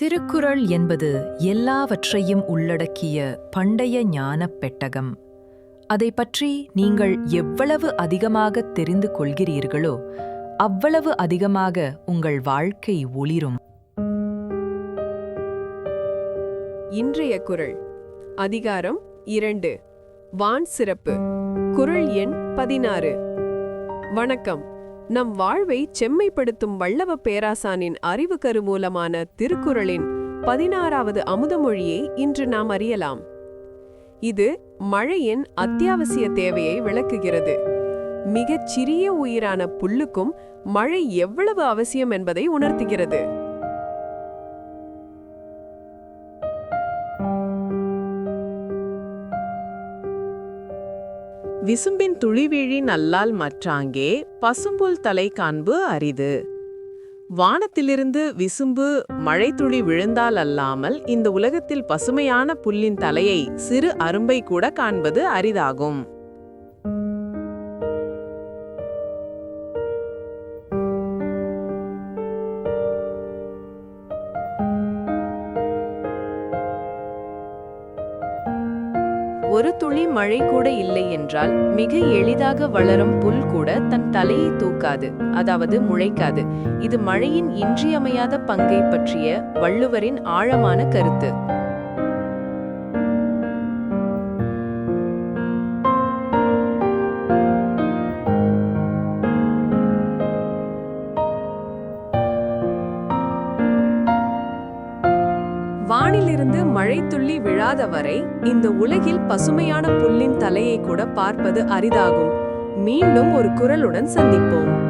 திருக்குறள் என்பது எல்லாவற்றையும் உள்ளடக்கிய பண்டைய ஞானப் பெட்டகம். அதை பற்றி நீங்கள் எவ்வளவு அதிகமாக தெரிந்து கொள்கிறீர்களோ அவ்வளவு அதிகமாக உங்கள் வாழ்க்கை ஒளிரும். இன்றைய குறள் அதிகாரம் இரண்டு வான் சிறப்பு குறள் எண் பதினாறு. வணக்கம். நம் வாழ்வை செம்மைப்படுத்தும் வல்லவ பேராசானின் அறிவு கருமூலமான திருக்குறளின் பதினாறாவது அமுதமொழியை இன்று நாம் அறியலாம். இது மழையின் அத்தியாவசிய தேவையை விளக்குகிறது. மிகச் சிறிய உயிரான புல்லுக்கும் மழை எவ்வளவு அவசியம் என்பதை உணர்த்துகிறது. விசும்பின் துளிவிழி நல்லால் மற்றாங்கே பசும்புல் தலை காண்பு அரிது. வானத்திலிருந்து விசும்பு மழைத்துளி விழுந்தால் அல்லாமல் இந்த உலகத்தில் பசுமையான புல்லின் தலையை சிறு அரும்பை கூட காண்பது அரிதாகும். ஒரு துளி மழை கூட இல்லை என்றால் மிக எளிதாக வளரும் புல் கூட தன் தலையை தூக்காது அதாவது முளைக்காது. இது மழையின் இன்றியமையாத பங்கை பற்றிய வள்ளுவரின் ஆழமான கருத்து. வானிலிருந்து மழை துள்ளி விழாத வரை இந்த உலகில் பசுமையான புல்லின் தலையை கூட பார்ப்பது அரிதாகும். மீண்டும் ஒரு குரலுடன் சந்திப்போம்.